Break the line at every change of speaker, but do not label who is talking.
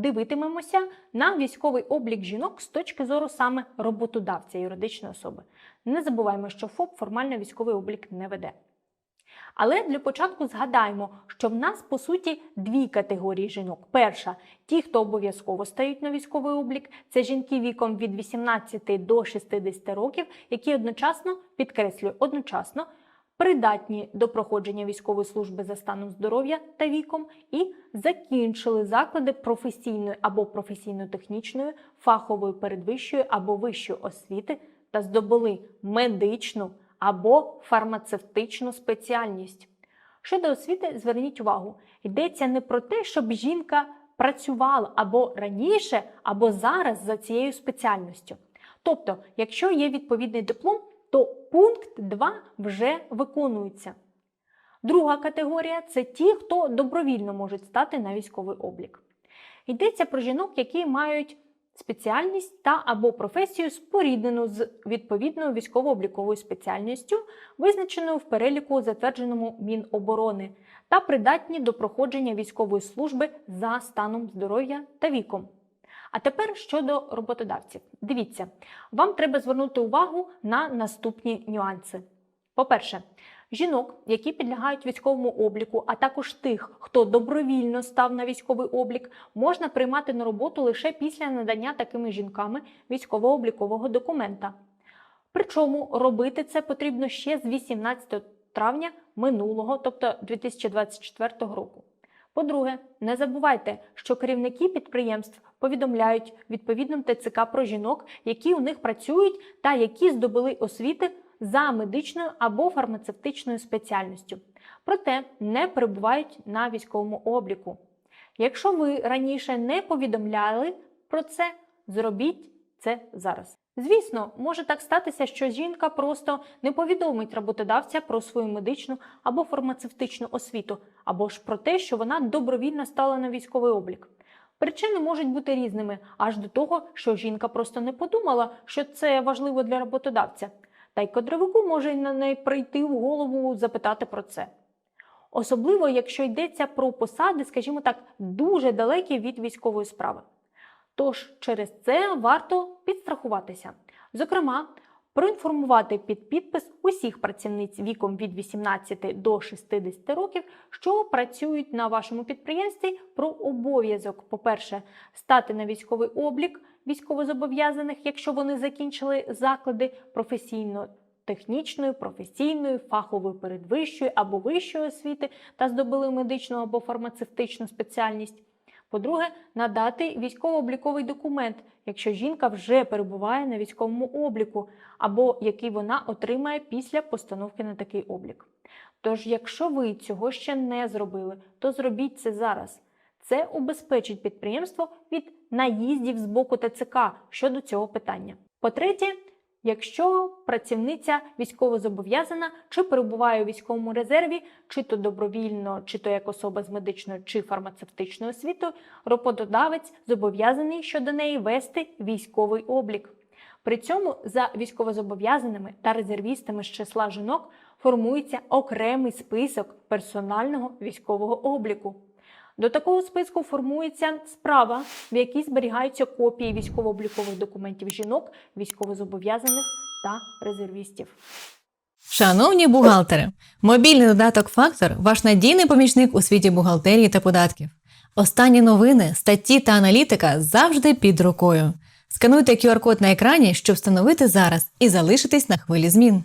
дивитимемося на військовий облік жінок з точки зору саме роботодавця юридичної особи. Не забуваємо, що ФОП формально військовий облік не веде. Але для початку згадаємо, що в нас по суті дві категорії жінок. Перша ті, хто обов'язково стають на військовий облік, це жінки віком від 18 до 60 років, які одночасно підкреслюю, одночасно придатні до проходження військової служби за станом здоров'я та віком і закінчили заклади професійної або професійно-технічної, фахової передвищої або вищої освіти та здобули медичну або фармацевтичну спеціальність. Щодо освіти, зверніть увагу, йдеться не про те, щоб жінка працювала або раніше, або зараз за цією спеціальністю. Тобто, якщо є відповідний диплом, то пункт 2 вже виконується. Друга категорія це ті, хто добровільно можуть стати на військовий облік. Йдеться про жінок, які мають спеціальність та або професію споріднену з відповідною військово-обліковою спеціальністю, визначеною в переліку, затвердженому Міноборони, та придатні до проходження військової служби за станом здоров'я та віком. А тепер щодо роботодавців. Дивіться, вам треба звернути увагу на наступні нюанси. По-перше, жінок, які підлягають військовому обліку, а також тих, хто добровільно став на військовий облік, можна приймати на роботу лише після надання такими жінками військово-облікового документа. Причому робити це потрібно ще з 18 травня минулого, тобто 2024 року. По-друге, не забувайте, що керівники підприємств повідомляють відповідним ТЦК про жінок, які у них працюють та які здобули освіти за медичною або фармацевтичною спеціальністю, проте не перебувають на військовому обліку. Якщо ви раніше не повідомляли про це, зробіть це зараз. Звісно, може так статися, що жінка просто не повідомить роботодавця про свою медичну або фармацевтичну освіту, або ж про те, що вона добровільно стала на військовий облік. Причини можуть бути різними, аж до того, що жінка просто не подумала, що це важливо для роботодавця. Та й кадровику може неї прийти в голову запитати про це. Особливо, якщо йдеться про посади, скажімо так, дуже далекі від військової справи. Тож через це варто підстрахуватися. Зокрема, проінформувати під підпис усіх працівниць віком від 18 до 60 років, що працюють на вашому підприємстві про обов'язок, по-перше, стати на військовий облік військовозобов'язаних, якщо вони закінчили заклади професійно. Технічної, професійної, фахової передвищої або вищої освіти та здобули медичну або фармацевтичну спеціальність. По-друге, надати військово-обліковий документ, якщо жінка вже перебуває на військовому обліку, або який вона отримає після постановки на такий облік. Тож, якщо ви цього ще не зробили, то зробіть це зараз. Це убезпечить підприємство від наїздів з боку ТЦК щодо цього питання. По-третє, Якщо працівниця військовозобов'язана чи перебуває у військовому резерві, чи то добровільно, чи то як особа з медичною чи фармацевтичною освітою, роботодавець зобов'язаний щодо неї вести військовий облік. При цьому за військовозобов'язаними та резервістами з числа жінок формується окремий список персонального військового обліку. До такого списку формується справа, в якій зберігаються копії військово-облікових документів жінок, військовозобов'язаних та резервістів.
Шановні бухгалтери, мобільний додаток Фактор ваш надійний помічник у світі бухгалтерії та податків. Останні новини, статті та аналітика завжди під рукою. Скануйте QR-код на екрані, щоб встановити зараз і залишитись на хвилі змін.